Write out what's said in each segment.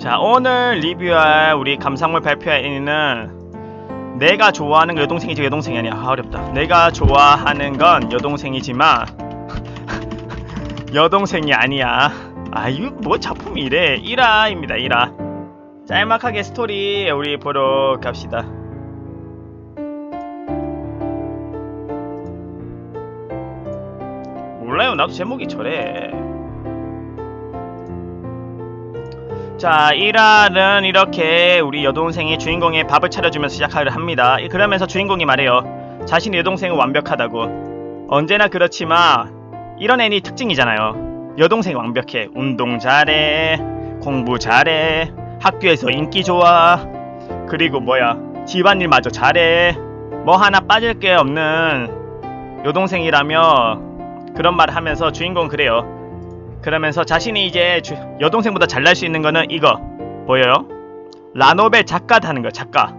자 오늘 리뷰할 우리 감상물 발표할 애니는 내가 좋아하는 건 여동생이지 여동생이 아니야. 아, 어렵다. 내가 좋아하는 건 여동생이지만 여동생이 아니야. 아 이거 뭐 작품이 이래? 1화입니다 1화 짤막하게 스토리 우리 보러 갑시다. 몰라요. 나도 제목이 저래 자 1화는 이렇게 우리 여동생이 주인공의 밥을 차려주면서 시작을 합니다. 그러면서 주인공이 말해요. 자신의 여동생은 완벽하다고. 언제나 그렇지만 이런 애니 특징이잖아요. 여동생 완벽해. 운동 잘해. 공부 잘해. 학교에서 인기 좋아. 그리고 뭐야? 집안일마저 잘해. 뭐 하나 빠질 게 없는 여동생이라며 그런 말을 하면서 주인공 그래요 그러면서 자신이 이제 주- 여동생보다 잘날 수 있는 거는 이거. 보여요? 라노벨 작가 하는 거 작가.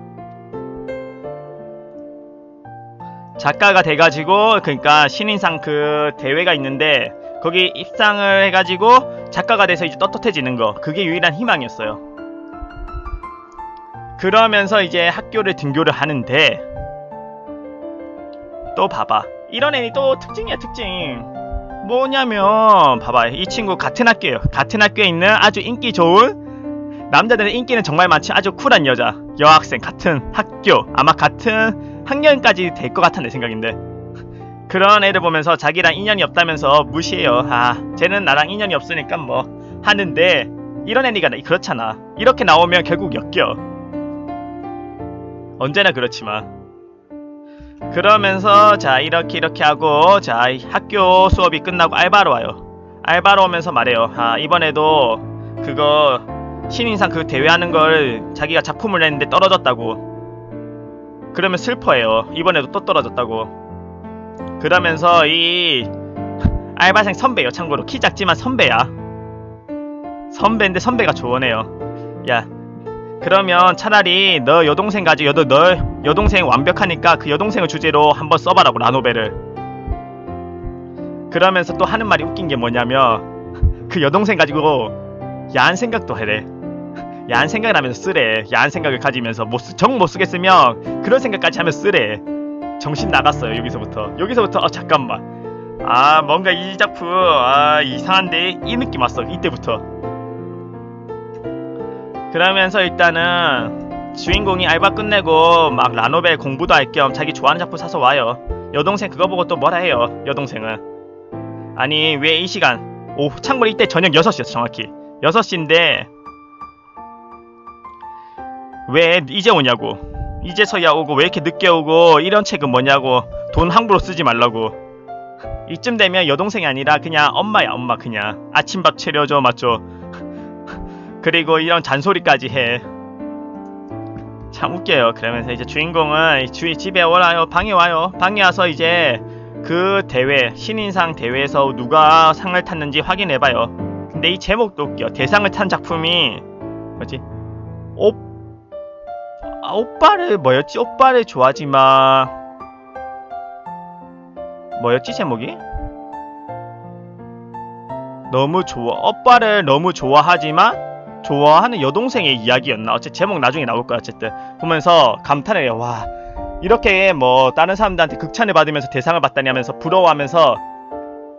작가가 돼가지고 그러니까 신인상 그 대회가 있는데 거기 입상을 해가지고 작가가 돼서 이제 떳떳해지는 거. 그게 유일한 희망이었어요. 그러면서 이제 학교를 등교를 하는데 또 봐봐. 이런 애니 또 특징이야 특징 뭐냐면 봐봐 이 친구 같은 학교예요. 같은 학교에 있는 아주 인기 좋은 남자들의 인기는 정말 많지 아주 쿨한 여자. 여학생 같은 학교. 아마 같은 학년까지 될 것 같은 내 생각인데. 그런 애를 보면서 자기랑 인연이 없다면서 무시해요. 아 쟤는 나랑 인연이 없으니까 뭐 하는데 이런 애니가 나- 그렇잖아. 이렇게 나오면 결국 엮여. 언제나 그렇지만 그러면서 자 이렇게 이렇게 하고 자이 학교 수업이 끝나고 알바로 와요. 알바로 오면서 말해요. 아 이번에도 그거 신인상 그 대회하는 걸 자기가 작품을 냈는데 떨어졌다고. 그러면 슬퍼해요. 이번에도 또 떨어졌다고. 그러면서 이 알바생 선배요. 참고로 키 작지만 선배야. 선배인데 선배가 조언해요. 야 그러면 차라리 너 여동생 가지고 여도 너 여동생 완벽하니까 그 여동생을 주제로 한번 써봐라고 라노벨을. 그러면서 또 하는 말이 웃긴 게 뭐냐면 그 여동생 가지고 야한 생각도 해래. 야한 생각을 하면서 쓰래. 야한 생각을 가지면서 정 못 쓰겠으면 그런 생각까지 하면 쓰래. 정신 나갔어요 여기서부터. 여기서부터 어 잠깐만. 아 뭔가 이 작품 아 이상한데 이 느낌 왔어 이때부터 그러면서 일단은 주인공이 알바 끝내고 막 라노벨 공부도 할 겸 자기 좋아하는 작품 사서 와요. 여동생 그거 보고 또 뭐라 해요. 여동생은. 아니 왜 이 시간 오 참고로 이때 저녁 6시였어 정확히 6시인데 왜 이제 오냐고 이제서야 오고 왜 이렇게 늦게 오고 이런 책은 뭐냐고 돈 함부로 쓰지 말라고 이쯤 되면 여동생이 아니라 그냥 엄마야 엄마 그냥 아침밥 차려줘 맞죠 그리고 이런 잔소리까지 해. 참 웃겨요. 그러면서 이제 주인공은 주 집에 와요. 방에 와요. 방에 와서 이제 그 대회 신인상 대회에서 누가 상을 탔는지 확인해봐요. 근데 이 제목도 웃겨. 대상을 탄 작품이 뭐지? 오 아, 오빠를 뭐였지? 오빠를 좋아하지만 뭐였지 제목이? 너무 좋아 오빠를 너무 좋아하지만 좋아하는 여동생의 이야기였나? 어째 제목 나중에 나올 거야 어쨌든. 보면서 감탄해요. 와 이렇게 뭐 다른 사람들한테 극찬을 받으면서 대상을 받다니 하면서 부러워하면서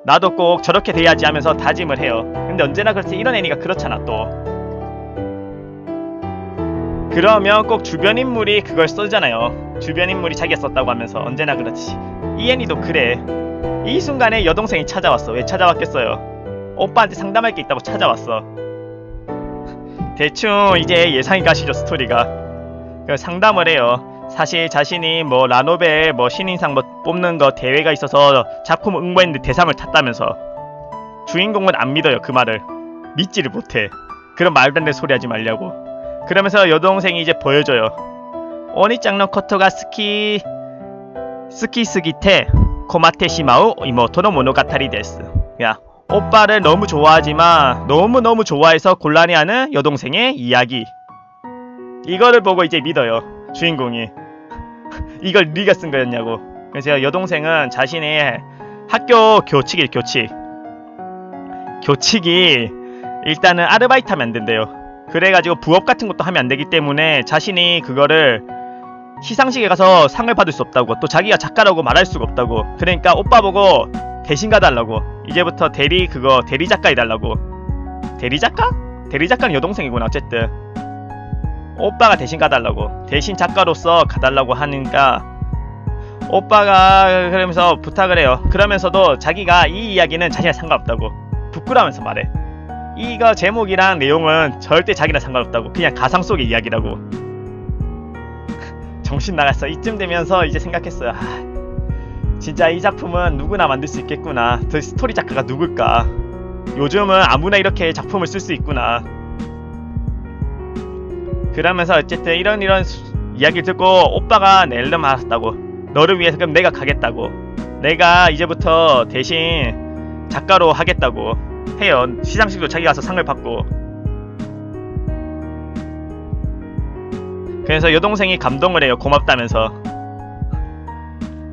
나도 꼭 저렇게 돼야지 하면서 다짐을 해요. 근데 언제나 그렇지. 이런 애니가 그렇잖아 또. 그러면 꼭 주변 인물이 그걸 쓰잖아요. 주변 인물이 자기가 썼다고 하면서 언제나 그렇지. 이 애니도 그래. 이 순간에 여동생이 찾아왔어. 왜 찾아왔겠어요? 오빠한테 상담할 게 있다고 찾아왔어 대충 이제 예상이 가시죠 스토리가. 그 상담을 해요. 사실 자신이 뭐 라노벨 뭐 신인상 뭐 뽑는 거 대회가 있어서 작품 응모했는데 대상을 탔다면서. 주인공은 안 믿어요 그 말을. 믿지를 못해. 그런 말도 안 되는 소리 하지 말려고. 그러면서 여동생이 이제 보여줘요 오니짱 노 코토가 스키 스키 스기테 코마테 시마우 이모토노 모노가타리 데스. 야 오빠를 너무 좋아하지만 너무너무 좋아해서 곤란해하는 여동생의 이야기. 이거를 보고 이제 믿어요. 주인공이. 이걸 네가 쓴 거였냐고. 그래서 여동생은 자신의 학교 교칙이 교칙. 교칙이 일단은 아르바이트 하면 안 된대요. 그래가지고 부업 같은 것도 하면 안 되기 때문에 자신이 그거를 시상식에 가서 상을 받을 수 없다고 또 자기가 작가라고 말할 수가 없다고 그러니까 오빠 보고 대신 가달라고. 이제부터 대리 그거 대리 작가 해달라고. 대리 작가? 대리 작가는 여동생이구나 어쨌든. 오빠가 대신 가달라고. 대신 작가로서 가달라고 하니까 오빠가 그러면서 부탁을 해요. 그러면서도 자기가 이 이야기는 자신과 상관없다고. 부끄러워하면서 말해. 이거 제목이랑 내용은 절대 자기랑 상관없다고. 그냥 가상 속의 이야기라고. 정신 나갔어. 이쯤 되면서 이제 생각했어요. 아, 진짜 이 작품은 누구나 만들 수 있겠구나. 그 스토리 작가가 누굴까? 요즘은 아무나 이렇게 작품을 쓸 수 있구나. 그러면서 어쨌든 이런 이런 수- 이야기를 듣고 오빠가 낼름 알았다고. 너를 위해서 그럼 내가 가겠다고. 내가 이제부터 대신 작가로 하겠다고 해요. 시상식도 자기 가서 상을 받고. 그래서 여동생이 감동을 해요. 고맙다면서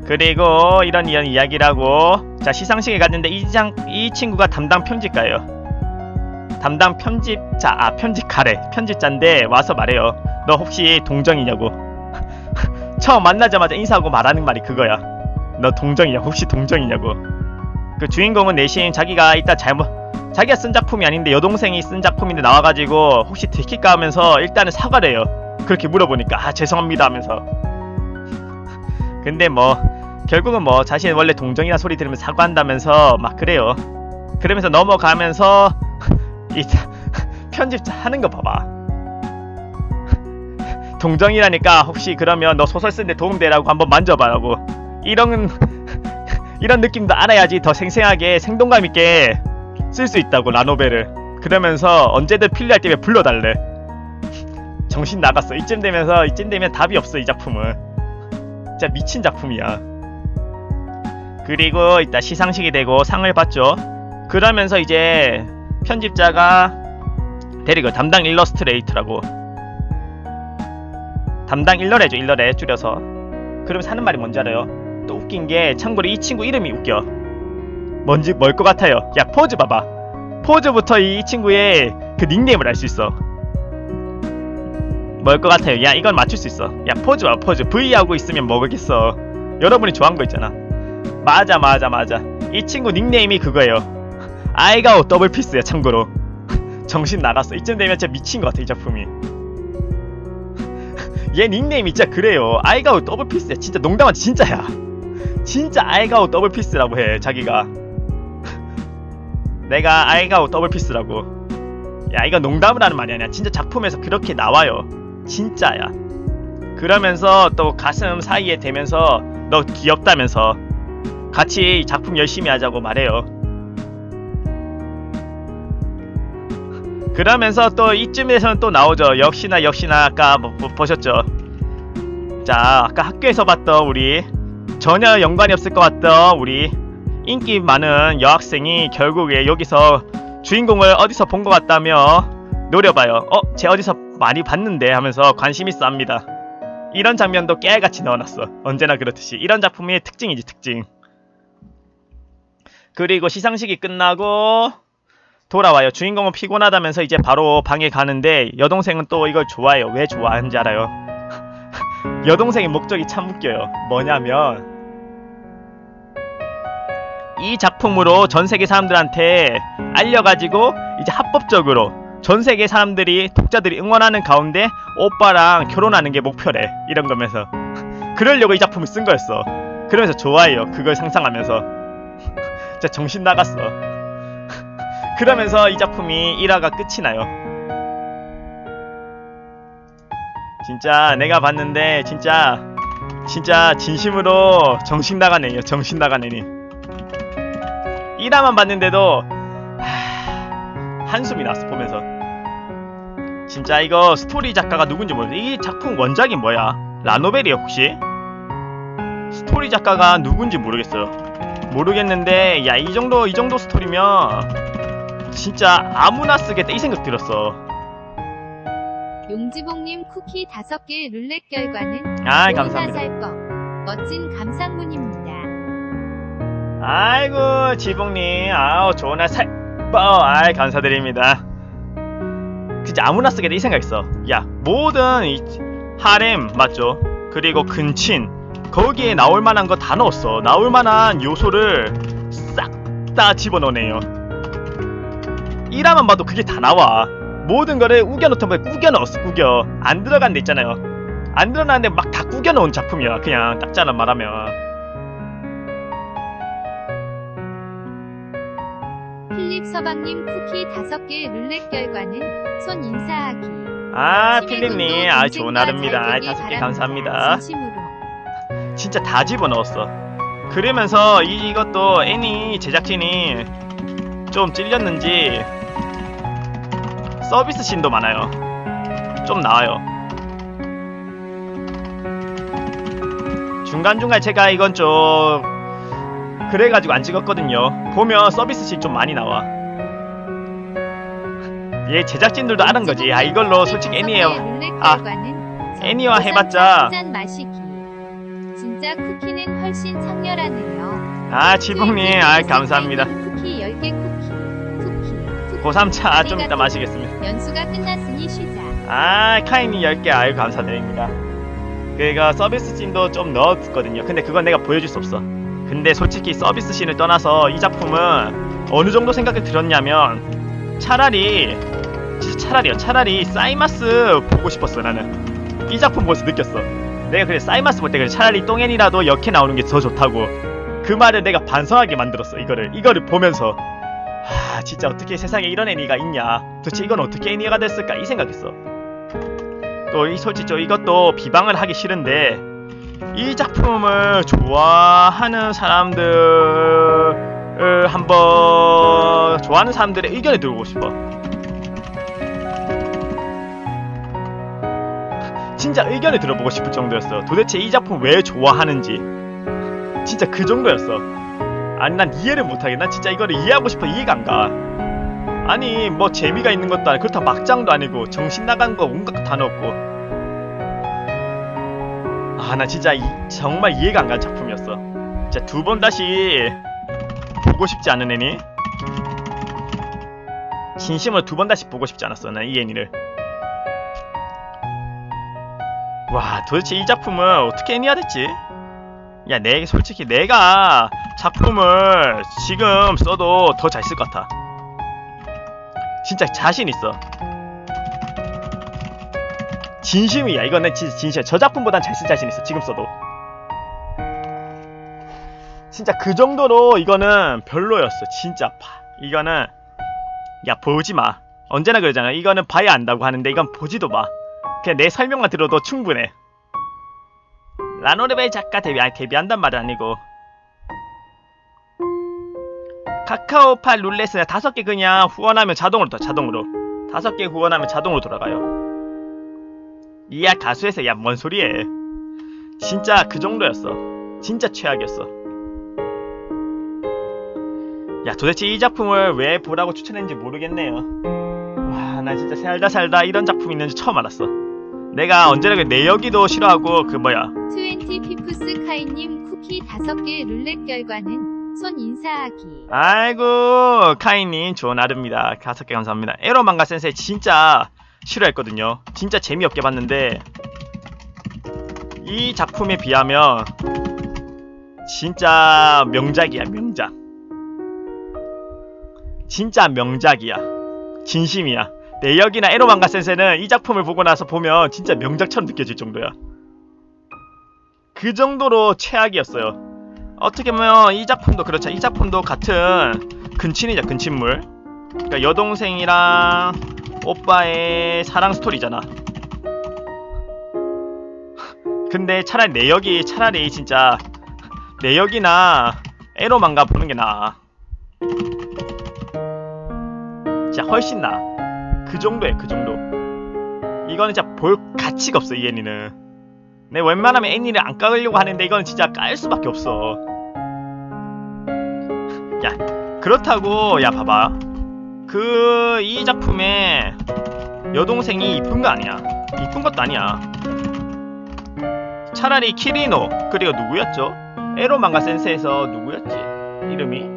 그리고 이런 이런 이야기를 하고. 자 시상식에 갔는데 이 장 이 친구가 담당 편집가예요. 담당 편집자 아 편집가래. 편집자인데 와서 말해요 너 혹시 동정이냐고. 처음 만나자마자 인사하고 말하는 말이 그거야 너 동정이냐? 혹시 동정이냐고. 그 주인공은 내심 자기가 이따 잘못 자기가 쓴 작품이 아닌데 여동생이 쓴 작품인데 나와가지고 혹시 들킬까? 하면서 일단은 사과를 해요. 그렇게 물어보니까 아 죄송합니다. 하면서. 근데 뭐 결국은 뭐 자신 원래 동정이나 소리 들으면 사과한다면서 막 그래요. 그러면서 넘어가면서 이 편집자 하는 거 봐봐. 동정이라니까 혹시 그러면 너 소설 쓰는데 도움되라고 한번 만져봐라고. 이런 이런 느낌도 알아야지 더 생생하게 생동감 있게 쓸 수 있다고 라노벨을. 그러면서 언제든 필요할 때면 불러달래. 정신 나갔어. 이쯤 되면서 이쯤 되면 답이 없어 이 작품은. 진짜 미친 작품이야 그리고 이따 시상식이 되고 상을 받죠. 그러면서 이제 편집자가 데리고 담당 일러스트레이트라고. 담당 일러레죠 일러레 줄여서. 그러면서 하는 말이 뭔지 알아요? 또 웃긴 게 참고로 이 친구 이름이 웃겨. 뭔지 뭘 것 같아요? 야 포즈 봐봐. 포즈부터 이 친구의 그 닉네임을 알 수 있어. 뭘 것 같아요? 야 이건 맞출 수 있어. 야 포즈 봐 포즈. V 하고 있으면 뭐겠어. 여러분이 좋아한 거 있잖아 맞아 맞아 맞아. 이 친구 닉네임이 그거예요. 아이가오 더블 피스야 참고로. 정신 나갔어. 이쯤 되면 진짜 미친 것 같아 이 작품이. 얘 닉네임이 진짜 그래요. 아이가오 더블 피스야. 진짜 농담한 진짜야. 진짜 아이가오 더블 피스라고 해 자기가. 내가 아이가오 더블 피스라고. 야 이거 농담을 하는 말이 아니야. 진짜 작품에서 그렇게 나와요. 진짜야. 그러면서 또 가슴 사이에 대면서 너 귀엽다면서 같이 작품 열심히 하자고 말해요 그러면서 또 이쯤에서는 또 나오죠 역시나 역시나 아까 뭐, 뭐 보셨죠 자 아까 학교에서 봤던 우리 전혀 연관이 없을 것 같던 우리 인기 많은 여학생이 결국에 여기서 주인공을 어디서 본 것 같다며 노려봐요. 어, 쟤 어디서 많이 봤는데 하면서 관심 있어 합니다. 이런 장면도 깨알같이 넣어놨어. 언제나 그렇듯이. 이런 작품의 특징이지, 특징. 그리고 시상식이 끝나고 돌아와요. 주인공은 피곤하다면서 이제 바로 방에 가는데 여동생은 또 이걸 좋아해요. 왜 좋아하는지 알아요? 여동생의 목적이 참 웃겨요. 뭐냐면 이 작품으로 전 세계 사람들한테 알려가지고 이제 합법적으로 전 세계 사람들이 독자들이 응원하는 가운데 오빠랑 결혼하는 게 목표래 이런 거면서 그러려고 이 작품을 쓴 거였어 그러면서 좋아해요 그걸 상상하면서 진짜 정신 나갔어. 그러면서 이 작품이 1화가 끝이 나요. 진짜 내가 봤는데 진짜 진짜 진심으로 정신 나간 애예요. 정신 나간 애니. 1화만 봤는데도 하... 한숨이 났어 보면서. 진짜 이거 스토리 작가가 누군지 모르겠어 이 작품 원작이 뭐야? 라노벨이야 혹시? 스토리 작가가 누군지 모르겠어요 모르겠는데 야 이 정도 이 정도 스토리면 진짜 아무나 쓰겠다. 이 생각 들었어. 용지봉님 쿠키 5개 룰렛 결과는 아 감사합니다. 나살거 멋진 감상문입니다. 아이고 지봉님. 아우 좋은 날 살... 뻐 아이 감사드립니다. 진짜 아무나 쓰겠다. 이 생각했어. 야 모든 이 하렘 맞죠? 그리고 근친 거기에 나올 만한 거 다 넣었어. 나올 만한 요소를 싹 다 집어넣네요. 이라만 봐도 그게 다 나와. 모든 거를 우겨넣던 거에 꾸겨 넣었어. 꾸겨 안 들어간 데 있잖아요. 안 들어갔는데 막 다 꾸겨 넣은 작품이야. 그냥 딱 잘라 말하면. 필립 서방님 쿠키 5개 룰렛 결과는 손 인사하기. 아 필립님 아 좋은 아, 되길 다섯 개. 감사합니다. 진심으로. 진짜 다 집어넣었어. 그러면서 이- 이것도 애니 제작진이 좀 찔렸는지 서비스 씬도 많아요. 좀 나와요. 중간중간 제가 이건 좀 그래가지고 안 찍었거든요. 보면 서비스 씬 좀 많이 나와. 얘 제작진들도 아는 거지. 아 이걸로 솔직히 애니에요. 아, 애니화 해봤자. 진짜 쿠키는 훨씬 상렬하네요. 아 지붕님 아 감사합니다. 쿠키 10개 쿠키. 쿠키. 쿠키. 고3차 좀 이따 마시겠습니다. 연수가 끝났으니 쉬자. 아 카이니 10개 아유 감사드립니다. 그가 서비스 씬도 좀 넣었거든요. 근데 그건 내가 보여줄 수 없어. 근데 솔직히 서비스 씬을 떠나서 이 작품은 어느 정도 생각이 들었냐면 차라리 진짜 차라리요 차라리 사이마스 보고 싶었어 나는 이 작품 보면서 느꼈어 내가 그래 사이마스 볼 때 그래 차라리 똥앤이라도 역해 나오는 게 더 좋다고. 그 말을 내가 반성하게 만들었어 이거를. 이거를 보면서. 하 진짜 어떻게 세상에 이런 애니가 있냐. 도대체 이건 어떻게 애니가 됐을까 이 생각했어. 또 이 솔직히 저 이것도 비방을 하기 싫은데 이 작품을 좋아하는 사람들을 한번 좋아하는 사람들의 의견을 들어보고 싶어 진짜 의견을 들어보고 싶을 정도였어. 도대체 이 작품 왜 좋아하는지. 진짜 그 정도였어. 아니 난 이해를 못하게. 난 진짜 이거를 이해하고 싶어. 이해가 안 가. 아니 뭐 재미가 있는 것도 아니고 그렇다 막장도 아니고 정신 나간 거 온갖 거다 넣었고. 아 나 진짜 이, 정말 이해가 안 가는 작품이었어. 진짜 두번 다시 보고 싶지 않은 애니? 진심으로 두 번 다시 보고 싶지 않았어 난 이 애니를 와 도대체 이 작품을 어떻게 애니화 됐지? 야, 내 솔직히 내가 작품을 지금 써도 더 잘 쓸 것 같아. 진짜 자신 있어. 진심이야. 이거는 진짜 진심이야. 저 작품보단 잘 쓸 자신 있어. 지금 써도. 진짜 그 정도로 이거는 별로였어. 진짜 파. 이거는 야 보지 마. 언제나 그러잖아. 이거는 봐야 안다고 하는데 이건 보지도 마. 그냥 내 설명만 들어도 충분해. 라노레벨 작가 데뷔 아니 데뷔한단 말은 아니고. 카카오파 룰렛을 다섯 개 그냥 후원하면 자동으로 자동으로. 다섯 개 후원하면 자동으로 돌아가요. 이야 가수에서 야 뭔 소리해. 진짜 그 정도였어. 진짜 최악이었어. 야 도대체 이 작품을 왜 보라고 추천했는지 모르겠네요. 와 나 진짜 살다 살다 이런 작품 있는지 처음 알았어 내가 언제나 그 내여기도 싫어하고 그 뭐야. 20 피프스 카이님 쿠키 5개 룰렛 결과는 손 인사하기. 아이고 카이님 좋은 하루입니다. 다섯 개 감사합니다. 에로망가 센세이 진짜 싫어했거든요. 진짜 재미없게 봤는데 이 작품에 비하면 진짜 명작이야 명작. 진짜 명작이야. 진심이야 내역이나 에로망가 센세는 이 작품을 보고 나서 보면 진짜 명작처럼 느껴질 정도야 그 정도로 최악이었어요 어떻게 보면 이 작품도 그렇죠. 이 작품도 같은 근친이자 근친물. 그러니까 여동생이랑 오빠의 사랑 스토리잖아. 근데 차라리 내역이 차라리 진짜 내역이나 에로만가 보는 게 나아. 진짜 훨씬 나아. 그 정도야 그 정도. 이거는 진짜 볼 가치가 없어 이 애니는. 내 웬만하면 애니를 안 까으려고 하는데 이건 진짜 깔 수밖에 없어. 야, 그렇다고 야 봐봐. 그 이 작품에 여동생이 이쁜 거 아니야. 이쁜 것도 아니야. 차라리 키리노 그리고 누구였죠? 에로망가 센세에서 누구였지? 이름이 어...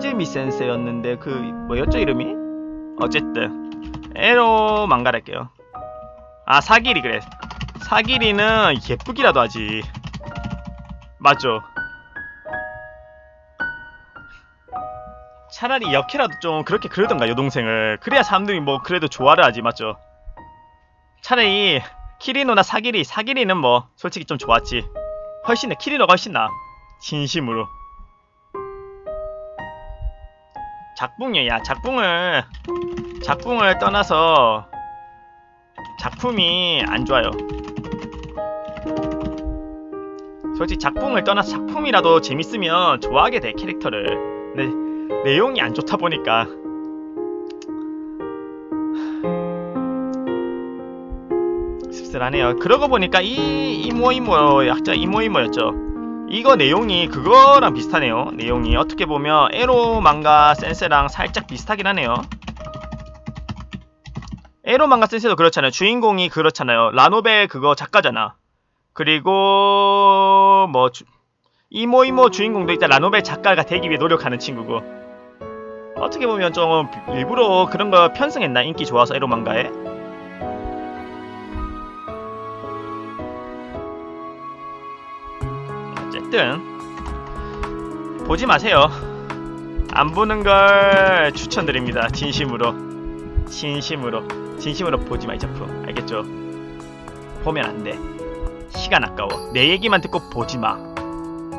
이즈미 센세였는데 그 뭐였죠 이름이? 어쨌든 에로 망가랄게요. 아 사기리 그래. 사기리는 예쁘기라도 하지. 맞죠? 차라리 역해라도 좀 그렇게 그러던가 여동생을 그래야 사람들이 뭐 그래도 좋아를 하지 맞죠? 차라리 키리노나 사기리 사기리는 뭐 솔직히 좀 좋았지 훨씬 나 키리노가 훨씬 나 진심으로 작붕이야 작붕을 작붕을 떠나서 작품이 안 좋아요 솔직히 작품을 떠나서 작품이라도 재밌으면 좋아하게 돼 캐릭터를 근데 내용이 안 좋다 보니까 씁쓸하네요. 그러고 보니까 이 이모 이모 약자 이모 이모였죠. 이거 내용이 그거랑 비슷하네요. 내용이 어떻게 보면 에로 망가 센세랑 살짝 비슷하긴 하네요. 에로 망가 센세도 그렇잖아요. 주인공이 그렇잖아요. 라노베 그거 작가잖아. 그리고 뭐 주- 이모 이모 주인공도 일단 라노베 작가가 되기 위해 노력하는 친구고 어떻게 보면 좀 일부러 그런 거 편승했나 인기 좋아서 에로 망가에 어쨌든 보지 마세요. 안 보는 걸 추천드립니다. 진심으로. 진심으로. 진심으로 보지 마 이 작품. 알겠죠? 보면 안 돼. 시간 아까워. 내 얘기만 듣고 보지 마